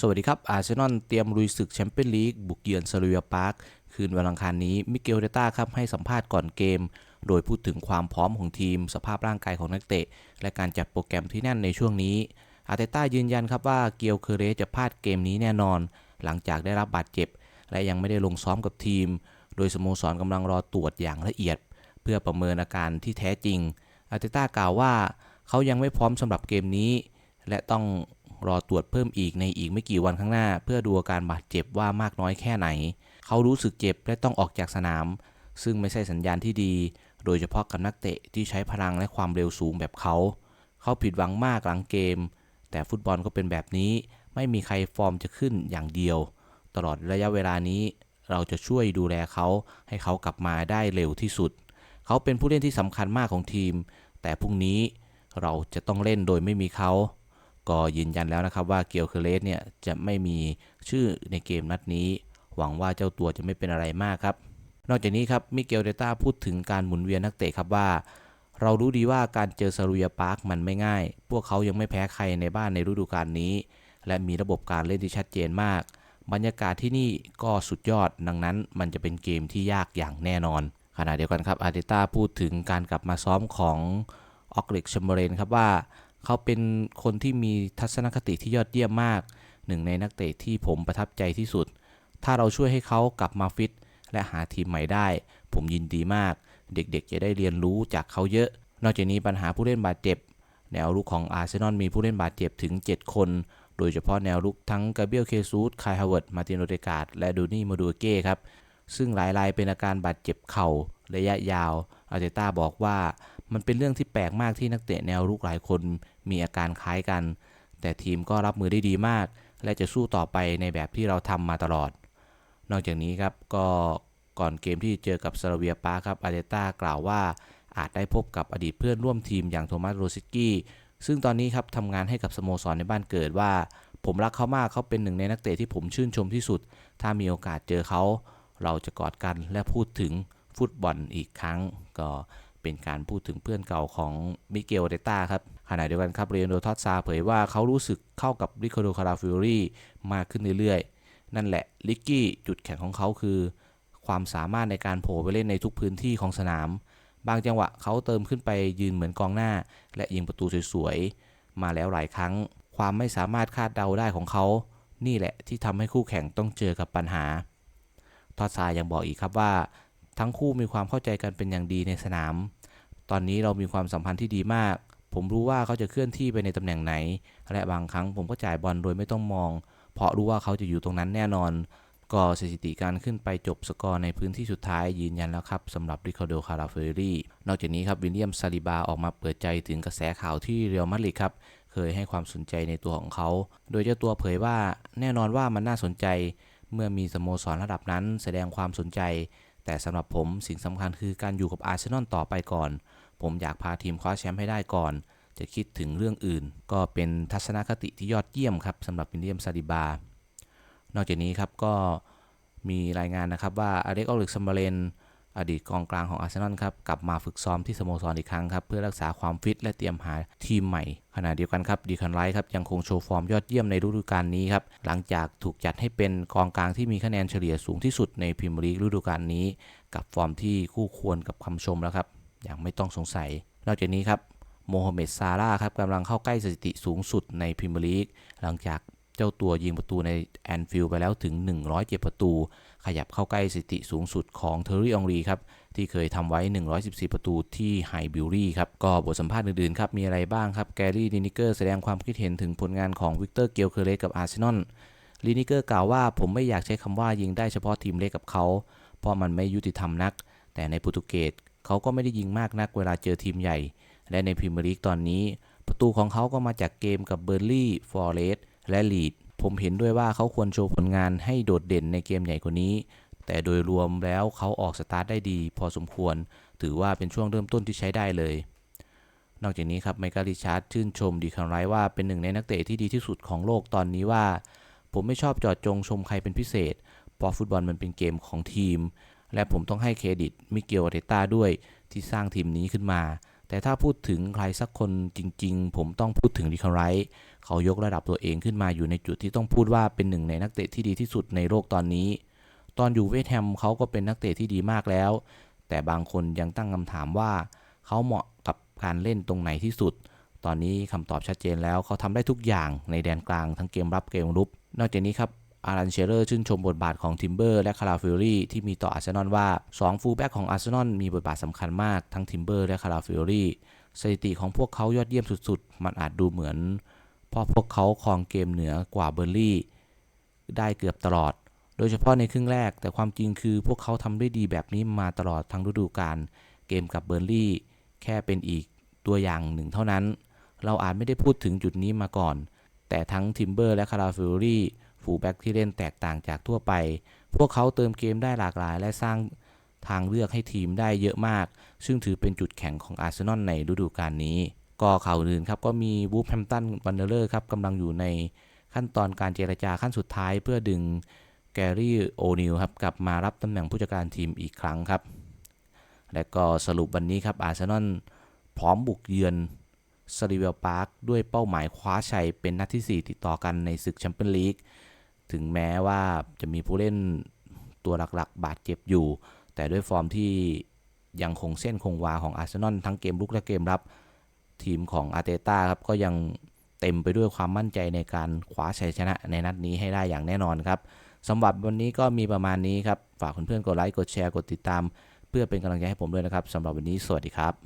สวัสดีครับ อาร์เซนอลเตรียมลุยศึกแชมเปี้ยนลีกบุกเยือนซาลูเวียพาร์คคืนวันอังคารนี้ มิเกลเดต้าครับให้สัมภาษณ์ก่อนเกม โดยพูดถึงความพร้อมของทีม สภาพร่างกายของนักเตะ และการจัดโปรแกรมที่แน่นในช่วงนี้ อาร์เตต้ายืนยันครับว่าเกียวเคเรสจะพลาดเกมนี้แน่นอน หลังจากได้รับบาดเจ็บ และยังไม่ได้ลงซ้อมกับทีม โดยสโมสรกำลังรอตรวจอย่างละเอียด เพื่อประเมินอาการที่แท้จริง อาร์เตต้ากล่าวว่า เขายังไม่พร้อมสำหรับเกมนี้ และต้อง รอตรวจเพิ่มอีกในอีกไม่กี่วันข้างหน้า เพื่อดูอาการบาดเจ็บว่ามากน้อยแค่ไหน เขารู้สึกเจ็บและต้องออกจากสนาม ซึ่งไม่ใช่สัญญาณที่ดี โดยเฉพาะกับนักเตะที่ใช้พลังและความเร็วสูงแบบเขา เขาผิดหวังมากหลังเกม แต่ฟุตบอลก็เป็นแบบนี้ ไม่มีใครฟอร์มจะขึ้นอย่างเดียว ตลอดระยะเวลานี้ เราจะช่วยดูแลเขาให้เขากลับมาได้เร็วที่สุด เขาเป็นผู้เล่นที่สำคัญมากของทีม แต่พรุ่งนี้เราจะต้องเล่นโดยไม่มีเขา ก็ยืนยันแล้วนะครับว่าเกียวเคเลสเนี่ยจะไม่มีชื่อในเกมนัดนี้ หวังว่าเจ้าตัวจะไม่เป็นอะไรมากครับ นอกจากนี้ครับมิเกลเดต้าพูดถึงการหมุนเวียนนักเตะครับว่า เรารู้ดีว่าการเจอซารูยาปาร์คมันไม่ง่าย พวกเขายังไม่แพ้ใครในบ้านในฤดูกาลนี้ และมีระบบการเล่นที่ชัดเจนมาก บรรยากาศที่นี่ก็สุดยอด ดังนั้นมันจะเป็นเกมที่ยากอย่างแน่นอน ขณะเดียวกันครับอาร์เตต้าพูดถึงการกลับมาซ้อมของออกเล็กชมเบรนครับว่า เขาเป็นคนที่มีทัศนคติที่ยอดเยี่ยมมาก หนึ่งในนักเตะที่ผมประทับใจที่สุด ถ้าเราช่วยให้เขากลับมาฟิต และหาทีมใหม่ได้ ผมยินดีมาก เด็กๆ จะได้เรียนรู้จากเขาเยอะ นอกจากนี้ปัญหาผู้เล่นบาดเจ็บ แนวรุกของอาร์เซนอลมีผู้เล่นบาดเจ็บถึง 7 คน โดยเฉพาะแนวรุกทั้งกาเบียลเคซูสคายฮาวเวิร์ด มาตินโรเดกาดและดูนี่มาดูเก้ครับ ซึ่งหลายรายเป็นอาการบาดเจ็บเข่าระยะยาวอาร์เตต้าบอกว่า มันเป็นเรื่องที่แปลกมากที่นักเตะแนวรุกหลายคนมีอาการคล้ายกัน แต่ทีมก็รับมือได้ดีมาก และจะสู้ต่อไปในแบบที่เราทำมาตลอด นอกจากนี้ครับก็ก่อนเกมที่เจอกับซาราเวียปาครับอาเตต้ากล่าวว่า อาจได้พบกับอดีตเพื่อนร่วมทีมอย่างโทมัสโรซิกี้ซึ่งตอนนี้ครับทำงานให้กับสโมสรในบ้านเกิดว่า ผมรักเขามากเขาเป็นหนึ่งในนักเตะที่ผมชื่นชมที่สุด ถ้ามีโอกาสเจอเขา เราจะกอดกันและพูดถึงฟุตบอลอีกครั้ง ก็ เป็นการพูดถึงเพื่อนเก่าของมิเกลเดต้าครับขณะเดียวกันครับเรียนโดทอสซาเผยว่าเขารู้สึกเข้ากับริคาโดคาราฟิโอรีมากขึ้นเรื่อยๆ นั่นแหละลิกกี้จุดแข็งของเขาคือ ความสามารถในการโผล่ไปเล่นในทุกพื้นที่ของสนาม บางจังหวะเขาเติมขึ้นไปยืนเหมือนกองหน้า และยิงประตูสวยๆ มาแล้วหลายครั้ง ความไม่สามารถคาดเดาได้ของเขา นี่แหละที่ทำให้คู่แข่งต้องเจอกับปัญหาทอดซายังบอกอีกครับว่า ทั้งคู่มีความเข้าใจกันเป็นอย่างดีในสนาม ตอนนี้เรามีความสัมพันธ์ที่ดีมาก ผมรู้ว่าเขาจะเคลื่อนที่ไปในตำแหน่งไหน และบางครั้งผมก็จ่ายบอลโดยไม่ต้องมอง เพราะรู้ว่าเขาจะอยู่ตรงนั้นแน่นอน ก็สถิติการขึ้นไปจบสกอร์ในพื้นที่สุดท้ายยืนยันแล้วครับสำหรับริคาโด คาราเฟอรี่ นอกจากนี้ครับวิลเลียมซาลิบาออกมาเปิดใจถึงกระแสข่าวที่เรอัลมาดริดครับเคยให้ความสนใจในตัวของเขา โดยเจ้าตัวเผยว่าแน่นอนว่ามันน่าสนใจ เมื่อมีสโมสรระดับนั้นแสดงความสนใจ แต่สำหรับผมสิ่งสำคัญคือการอยู่กับอาร์เซนอลต่อไปก่อน ผมอยากพาทีมคว้าแชมป์ให้ได้ก่อน จะคิดถึงเรื่องอื่น ก็เป็นทัศนคติที่ยอดเยี่ยมครับสำหรับวิลเลียมซาดิบา นอกจากนี้ครับก็มีรายงานนะครับว่าอเล็กออลิกซัมเบเลน อดีตกองกลางของอาร์เซนอลครับกลับมาฝึกซ้อมที่สโมสรอีกครั้งครับเพื่อรักษาความฟิตและเตรียมหาทีมใหม่ ขณะเดียวกันครับดีคันไลท์ครับยังคงโชว์ฟอร์มยอดเยี่ยมในฤดูกาลนี้ครับหลังจากถูกจัดให้เป็นกองกลางที่มีคะแนนเฉลี่ยสูงที่สุดในพรีเมียร์ลีกฤดูกาลนี้ กับฟอร์มที่คู่ควรกับคำชมแล้วครับอย่างไม่ต้องสงสัย นอกจากนี้ครับโมฮัมเหม็ดซาร่าครับกำลังเข้าใกล้สถิติสูงสุดในพรีเมียร์ลีกหลังจาก เจ้าตัวยิงประตูในแอนฟิลด์ไปแล้วถึง 107 ประตู ขยับเข้าใกล้สถิติสูงสุดของเทอร์รี่องรีครับที่เคยทำไว้ 114 ประตูที่ไฮบิลลี่ครับ ก็บทสัมภาษณ์อื่นๆครับ มีอะไรบ้างครับ แกรี่ลินิเกอร์แสดงความคิดเห็นถึงผลงานของวิกเตอร์เกลเคเลสกับอาร์เซนอลลินิเกอร์กล่าวว่าผมไม่อยากใช้คำว่ายิงได้เฉพาะทีมเล็กกับเขา เพราะมันไม่ยุติธรรมนัก แต่ในโปรตุเกสเขาก็ไม่ได้ยิงมากนักเวลาเจอทีมใหญ่ และในพรีเมียร์ลีกตอนนี้ ประตูของเขาก็มาจากเกมกับเบอร์ลี่ฟอร์เรส และลีด ผมเห็นด้วยว่าเขาควรโชว์ผลงานให้โดดเด่นในเกมใหญ่กว่านี้ แต่โดยรวมแล้วเขาออกสตาร์ทได้ดี พอสมควร ถือว่าเป็นช่วงเริ่มต้นที่ใช้ได้เลย นอกจากนี้ครับไมเคิลริชาร์ดชื่นชมดีคันไรท์ว่าเป็นหนึ่งในนักเตะที่ดีที่สุดของโลกตอนนี้ว่า ผมไม่ชอบจอดจงชมใครเป็นพิเศษเพราะฟุตบอลมันเป็นเกมของทีม และผมต้องให้เครดิตมิเกลอาเตต้าด้วยที่สร้างทีมนี้ขึ้นมา แต่ถ้าพูดถึงใครสักคนจริง ๆ ผมต้องพูดถึงดิคาไรท์เขายกระดับตัวเองขึ้นมาอยู่ในจุดที่ต้องพูดว่าเป็นหนึ่งในนักเตะที่ดีที่สุดในโลกตอนนี้ ตอนอยู่เวสต์แฮมเขาก็เป็นนักเตะที่ดีมากแล้ว แต่บางคนยังตั้งคำถามว่า เขาเหมาะกับการเล่นตรงไหนที่สุด ตอนนี้คำตอบชัดเจนแล้วเขาทำได้ทุกอย่างในแดนกลางทั้งเกมรับเกมรุกนอกจากนี้ครับ อารันเชเรอร์ชื่นชมบทบาทของทิมเบอร์และคาราฟิลลี่ที่มีต่ออาร์เซนอลว่า 2 ฟูลแบ็กของอาร์เซนอลมีบทบาทสำคัญมากทั้งทิมเบอร์และคาราฟิลลี่สถิติของพวกเขายอดเยี่ยมสุดๆ มันอาจดูเหมือนเพราะพวกเขาครองเกมเหนือกว่าเบอร์ลี่ ได้เกือบตลอด โดยเฉพาะในครึ่งแรก แต่ความจริงคือพวกเขาทำได้ดีแบบนี้มาตลอดทั้งฤดูกาลเกมกับเบอร์ลี่ แค่เป็นอีกตัวอย่างหนึ่งเท่านั้น เราอาจไม่ได้พูดถึงจุดนี้มาก่อน แต่ทั้งทิมเบอร์และคาราฟิลลี่ ฟูลแบ็กที่เล่นแตกต่างจากทั่วไป พวกเขาเติมเกมได้หลากหลาย และสร้างทางเลือกให้ทีมได้เยอะมาก ซึ่งถือเป็นจุดแข็งของอาร์เซนอลในฤดูกาลนี้ ก็ข่าวอื่นครับก็มีวูฟแฮมตันวันเดอร์ครับกำลังอยู่ในขั้นตอนการเจรจาขั้นสุดท้ายเพื่อดึงแกรี่โอนิลครับกลับมารับตำแหน่งผู้จัดการทีมอีกครั้งครับ และก็สรุปวันนี้ครับอาร์เซนอลพร้อมบุกเยือนสตีเวลพาร์คด้วยเป้าหมายคว้าชัยเป็นนัดที่ 4 ติดต่อกันในศึกแชมเปี้ยนลีก ถึงแม้ว่าจะมีผู้เล่นตัวหลักๆ บาดเจ็บอยู่ แต่ด้วยฟอร์มที่ยังคงเส้นคงวาของอาร์เซนอลทั้งเกมลุกและเกมรับทีมของอาร์เตต้าครับก็ยังเต็มไปด้วยความมั่นใจในการคว้าชัยชนะในนัดนี้ให้ได้อย่างแน่นอนครับสำหรับวันนี้ก็มีประมาณนี้ครับ ฝากเพื่อนๆกดไลค์ กดแชร์ กดติดตาม เพื่อเป็นกำลังใจให้ผมด้วยนะครับสำหรับวันนี้สวัสดีครับ